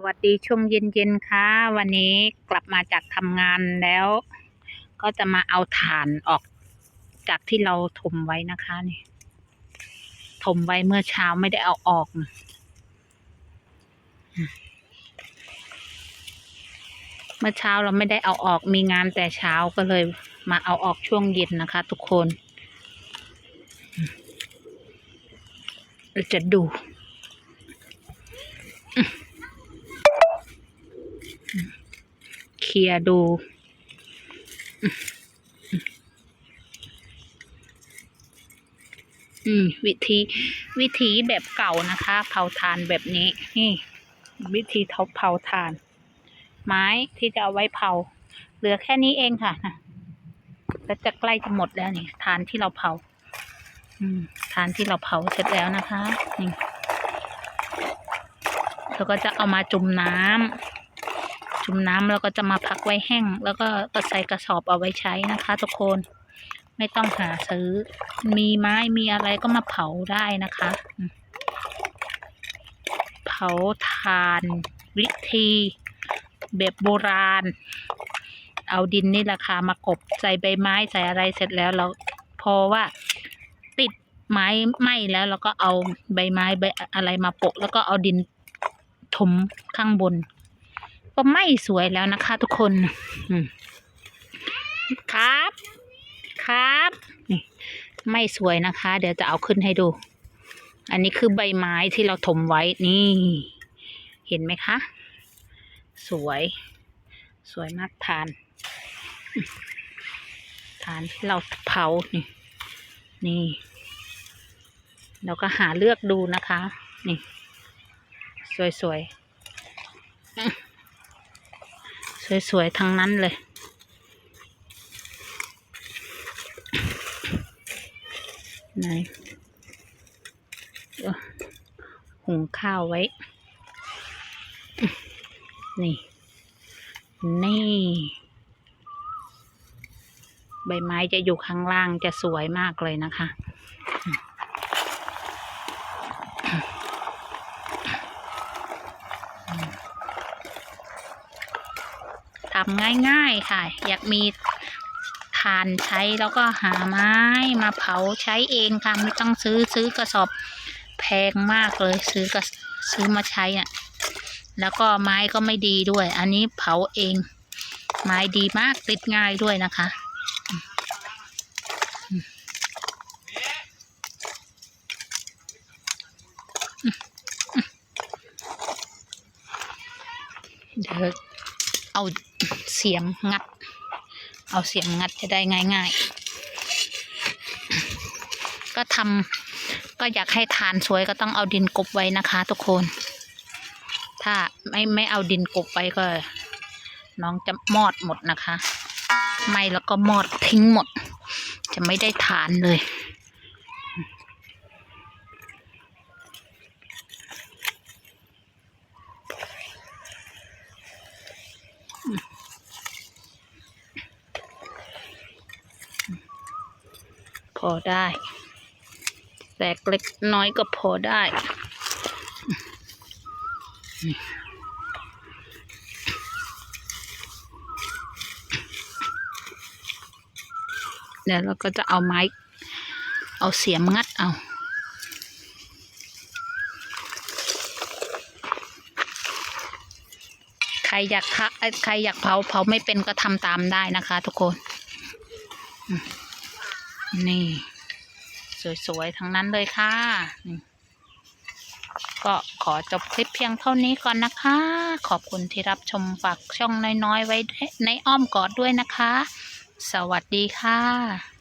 สวัสดีช่วงเย็นๆค่ะ วันนี้กลับมาจากทำงานแล้ว ก็จะมาเอาถ่านออกจากที่เราถมไว้นะคะนี่ถมไว้เมื่อเช้าไม่ได้เอาออก เมื่อเช้าเราไม่ได้เอาออกมีงานแต่เช้าก็เลยมาเอาออกช่วงเย็นนะคะ ทุกคนเราจะดู เค ลียร์ดู อืม วิธีวิธีแบบเก่านะคะ เผาถ่านแบบนี้ นี่ วิธีเผาเผาถ่าน ไม้ที่จะเอาไว้เผา เหลือแค่นี้เองค่ะนะแล้วจะใกล้จะหมดแล้วนี่ทานที่เราเผา อืมทานที่เราเผาเสร็จแล้วนะคะ นี่แล้วก็จะเอามาจุ่มน้ำ จุ่มน้ำแล้วก็จะมาพักไว้แห้ง แล้วก็ใส่กระสอบเอาไว้ใช้นะคะ ทุกคนไม่ต้องหาซื้อ มีไม้มีอะไรก็มาเผาได้นะคะ เผาถ่านวิธีแบบโบราณ เอาดินนี่แหละค่ะมากบใส่ใบไม้ใส่อะไรเสร็จแล้วเราพอว่าติดไม้ไหม้แล้วเราก็เอาใบไม้ใบอะไรมาโปะแล้วก็เอาดินถมข้างบน ก็ไม่สวยแล้วนะคะ ทุกคนครับ ครับนี่ไม่สวยนะคะ เดี๋ยวจะเอาขึ้นให้ดู อันนี้คือใบไม้ที่เราถมไว้นี่ เห็นไหมคะ สวย สวยมากทานทานที่เราเผานี่ นี่ เราก็หาเลือกดูนะคะ นี่ สวยๆ สวยๆทั้งนั้นเลย ไหนหุงข้าวไว้ นี่ นี่ ใบไม้จะอยู่ข้างล่างจะสวยมากเลยนะคะ ทำง่ายๆค่ะ อยากมีทานใช้แล้วก็หาไม้มาเผาใช้เองค่ะไม่ต้องซื้อซื้อกระสอบแพงมากเลยซื้อกระซื้อมาใช้อะแล้วก็ไม้ก็ไม่ดีด้วย อันนี้เผาเอง ไม้ดีมากติดง่ายด้วยนะคะเดี๋ยว เอาเสียมงัด เอาเสียมงัดจะได้ง่าย ๆ ก็ทำก็อยากให้ทานสวยก็ต้องเอาดินกบไว้นะคะทุกคน ถ้าไม่ไม่เอาดินกบไว้ก็ น้องจะมอดหมดนะคะ ไม่แล้วก็มอดทิ้งหมด จะไม่ได้ทานเลย พอได้ แตกเล็กน้อยก็พอได้ เดี๋ยวเราก็จะเอาไม้ เอาเสียมงัดเอาใครอยากคะเอ้ยใครอยากเผาเผาไม่เป็นก็ทำตามได้นะคะทุกคน นี่ สวย ๆ ทั้งนั้นเลยค่ะ ก็ขอจบคลิปเพียงเท่านี้ก่อนนะคะ ขอบคุณที่รับชมฝากช่องน้อย ๆ ไว้ในอ้อมกอดด้วยนะคะ สวัสดีค่ะ